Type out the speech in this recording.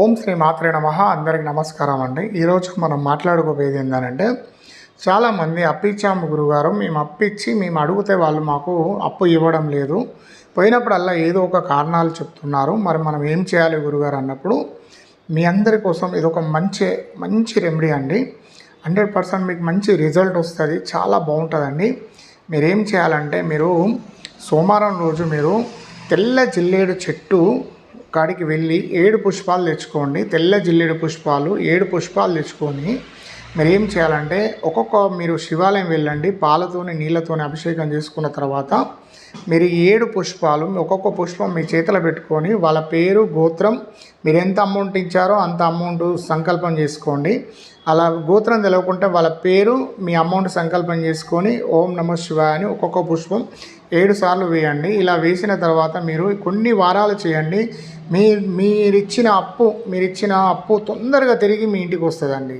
ఓం శ్రీ మాత్రే నమ అందరికి నమస్కారం అండి. ఈరోజు మనం మాట్లాడుకోబోయేది ఏంటంటే చాలామంది అప్పిచ్చాము గురుగారు మేము అప్పిచ్చి మేము అడిగితే వాళ్ళు మాకు అప్పు ఇవ్వడం లేదు. పోయినప్పుడల్లా ఏదో ఒక కారణాలు చెప్తున్నారు. మరి మనం ఏం చేయాలి గురుగారు అన్నప్పుడు మీ అందరి కోసం ఇది ఒక మంచి మంచి రెమెడీ అండి. హండ్రెడ్ పర్సెంట్ మీకు మంచి రిజల్ట్ వస్తుంది చాలా బాగుంటుందండి. మీరేం చేయాలంటే మీరు సోమవారం రోజు మీరు తెల్ల జిల్లేడు చెట్టు కాడికి వెళ్ళి ఏడు పుష్పాలు తెచ్చుకోండి. తెల్ల జిల్లేడు పుష్పాలు ఏడు పుష్పాలు తెచ్చుకొని మీరు ఏం చేయాలంటే ఒక్కొక్క మీరు శివాలయం వెళ్ళండి పాలతోని నీళ్ళతోని అభిషేకం చేసుకున్న తర్వాత మీరు ఏడు పుష్పాలు ఒక్కొక్క పుష్పం మీ చేతిలో పెట్టుకొని వాళ్ళ పేరు గోత్రం మీరు ఎంత అమౌంట్ ఇచ్చారో అంత అమౌంట్ సంకల్పం చేసుకోండి. అలా గోత్రం తెలవకుంటే వాళ్ళ పేరు మీ అమౌంట్ సంకల్పం చేసుకొని ఓం నమ శివాయ అని ఒక్కొక్క పుష్పం ఏడు సార్లు వేయండి. ఇలా వేసిన తర్వాత మీరు కొన్ని వారాలు చేయండి. మీ మీరిచ్చిన అప్పు మీరిచ్చిన అప్పు తొందరగా తిరిగి మీ ఇంటికి వస్తుందండి.